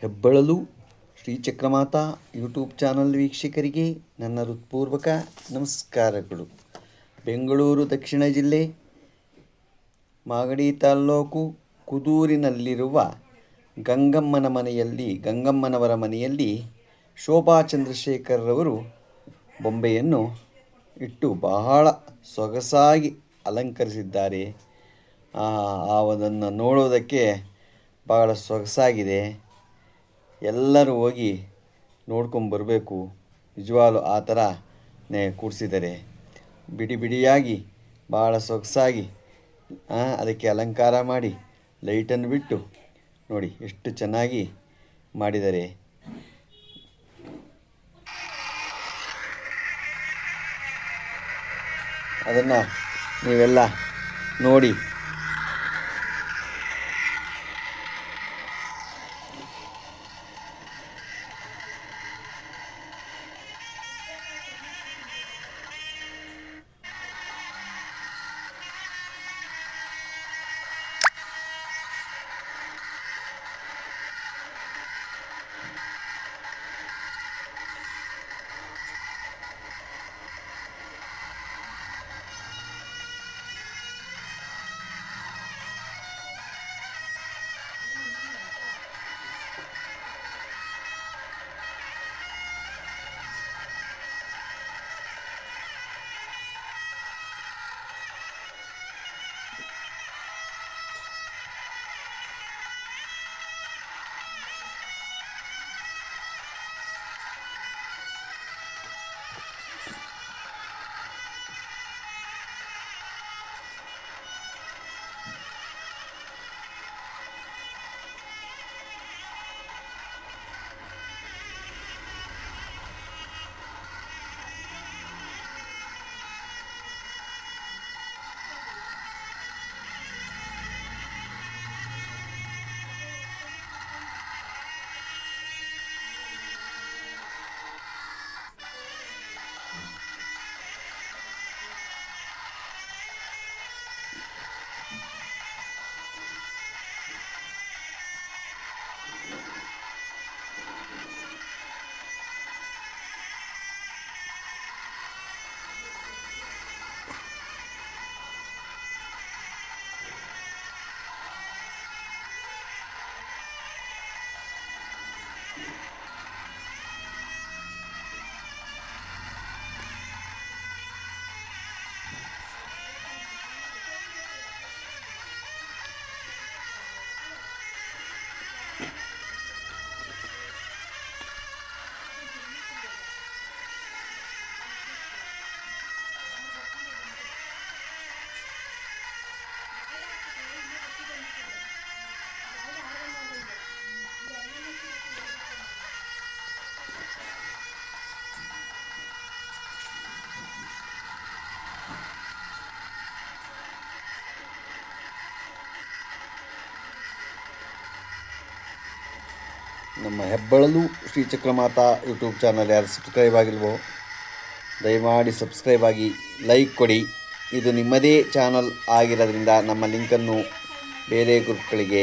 ಹೆಬ್ಬಳಲು, ಶ್ರೀಚಕ್ರಮಾತಾ YouTube channel ವೀಕ್ಷಕರಿಗೆ ನನ್ನ ಹೃತ್ಪೂರ್ವಕ ನಮಸ್ಕಾರಗಳು. ಬೆಂಗಳೂರು ದಕ್ಷಿಣ ಜಿಲ್ಲೆ, ಮಾಗಡಿ ತಾಲ್ಲೂಕು ಕುದೂರಿನಲ್ಲಿರುವ ಗಂಗಮ್ಮನ ಮನೆಯಲ್ಲಿ, ಗಂಗಮ್ಮನವರ ಮನೆಯಲ್ಲಿ ಶೋಭಾ ಚಂದ್ರಶೇಖರ್ರವರು ಬೊಂಬೆಯನ್ನು ಇಟ್ಟು ಬಹಳ ಸೊಗಸಾಗಿ ಅಲಂಕರಿಸಿದ್ದಾರೆ. ಆ, ಅದನ್ನು ನೋಡೋದಕ್ಕೆ ಬಹಳ ಸೊಗಸಾಗಿದೆ. ಎಲ್ಲರೂ ಹೋಗಿ ನೋಡ್ಕೊಂಬರಬೇಕು ನಿಜವಾಗ್ಲೂ ಆ ಥರನೇ ಕೂಡಿಸಿದ್ದಾರೆ ಬಿಡಿ ಬಿಡಿಯಾಗಿ ಭಾಳ ಸೊಗಸಾಗಿ ಅದಕ್ಕೆ ಅಲಂಕಾರ ಮಾಡಿ, ಲೈಟನ್ನು ಬಿಟ್ಟು ನೋಡಿ ಎಷ್ಟು ಚೆನ್ನಾಗಿ ಮಾಡಿದ್ದಾರೆ. ಅದನ್ನು ನೀವೆಲ್ಲ ನೋಡಿ ನಮ್ಮ ಹೆಬ್ಬಳಲು ಶ್ರೀ ಚಕ್ರಮಾತಾ ಯೂಟ್ಯೂಬ್ ಚಾನಲ್ ಯಾರು ಸಬ್ಸ್ಕ್ರೈಬ್ ಆಗಿಲ್ವೋ, ದಯಮಾಡಿ ಸಬ್ಸ್ಕ್ರೈಬ್ ಆಗಿ ಲೈಕ್ ಕೊಡಿ. ಇದು ನಿಮ್ಮದೇ ಚಾನಲ್ ಆಗಿರೋದ್ರಿಂದ ನಮ್ಮ ಲಿಂಕನ್ನು ಬೇರೆ ಗ್ರೂಪ್ಗಳಿಗೆ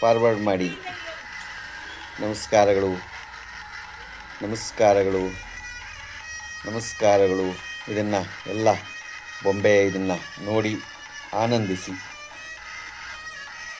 ಫಾರ್ವರ್ಡ್ ಮಾಡಿ. ನಮಸ್ಕಾರಗಳು. ನಮಸ್ಕಾರಗಳು. ನಮಸ್ಕಾರಗಳು. ಇದನ್ನು ಎಲ್ಲ ಬೊಂಬೆ ಇದನ್ನು ನೋಡಿ ಆನಂದಿಸಿ.